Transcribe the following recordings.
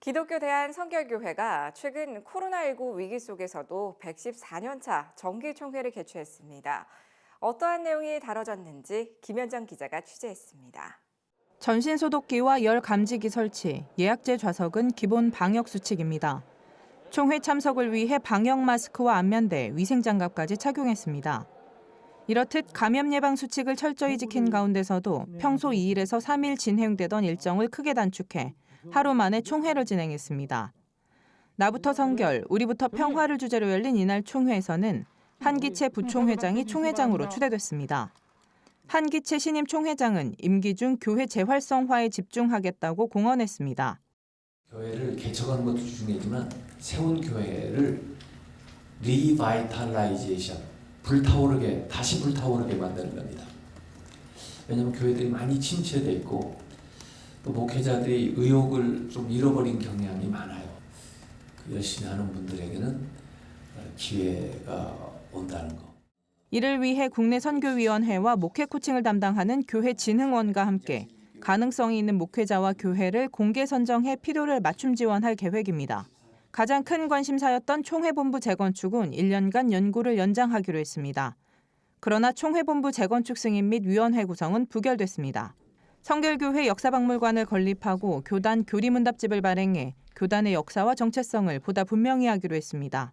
기독교 대한 성결교회가 최근 코로나19 위기 속에서도 114년차 정기총회를 개최했습니다. 어떠한 내용이 다뤄졌는지 김현정 기자가 취재했습니다. 전신 소독기와 열 감지기 설치, 예약제 좌석은 기본 방역 수칙입니다. 총회 참석을 위해 방역 마스크와 안면대, 위생 장갑까지 착용했습니다. 이렇듯 감염 예방 수칙을 철저히 지킨 가운데서도 평소 2일에서 3일 진행되던 일정을 크게 단축해 하루 만에 총회를 진행했습니다. 나부터 성결, 우리부터 평화를 주제로 열린 이날 총회에서는 한기채 부총회장이 총회장으로 추대됐습니다. 한기채 신임 총회장은 임기 중 교회 재활성화에 집중하겠다고 공언했습니다. 교회를 개척하는 것도 중요하지만 세운 교회를 리바이탈라이제이션 불타오르게 다시 불타오르게 만드는 겁니다. 왜냐하면 교회들이 많이 침체돼 있고 또 목회자들이 의욕을 좀 잃어버린 경향이 많아요. 그 열심히 하는 분들에게는 기회가 온다는 거. 이를 위해 국내 선교위원회와 목회 코칭을 담당하는 교회 진흥원과 함께 가능성이 있는 목회자와 교회를 공개 선정해 필요를 맞춤 지원할 계획입니다. 가장 큰 관심사였던 총회본부 재건축은 1년간 연구를 연장하기로 했습니다. 그러나 총회본부 재건축 승인 및 위원회 구성은 부결됐습니다. 성결교회 역사박물관을 건립하고 교단 교리문답집을 발행해 교단의 역사와 정체성을 보다 분명히 하기로 했습니다.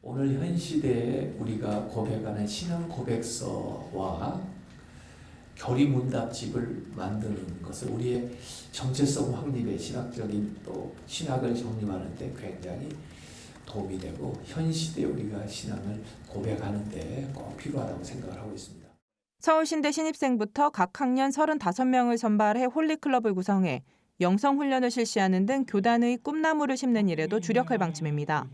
오늘 현 시대에 우리가 고백하는 신앙 고백서와 교리 문답집을 만드는 것은 우리의 정체성 확립에 신학적인 또 신학을 정립하는데 굉장히 도움이 되고 현 시대에 우리가 신앙을 고백하는데 꼭 필요하다고 생각을 하고 있습니다. 서울신대 신입생부터 각 학년 35명을 선발해 홀리클럽을 구성해 영성훈련을 실시하는 등 교단의 꿈나무를 심는 일에도 주력할 방침입니다.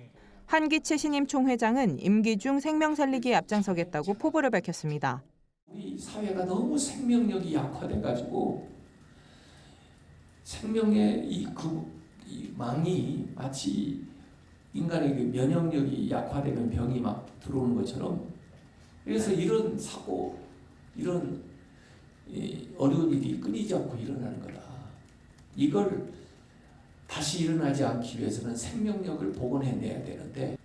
한기채 신임 총회장은 임기 중 생명 살리기에 앞장서겠다고 포부를 밝혔습니다. 우리 사회가 너무 생명력이 약화돼 가지고 생명의 이, 그, 이 망이 마치 인간의 그 면역력이 약화되면 병이 막 들어오는 것처럼 그래서 이런 사고 이런 이 어려운 일이 끊이지 않고 일어나는 거다. 이걸 다시 일어나지 않기 위해서는 생명력을 복원해내야 되는데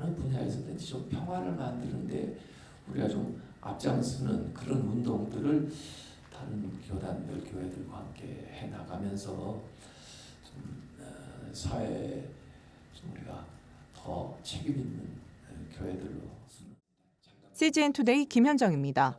어느 분야에서든지 좀 평화를 만드는데 우리가 좀 앞장서는 그런 운동들을 다른 교단들 교회들과 함께 해 나가면서 좀 어, 사회에 좀 우리가 더 책임 있는 어, 교회들로 CGN 투데이 김현정입니다.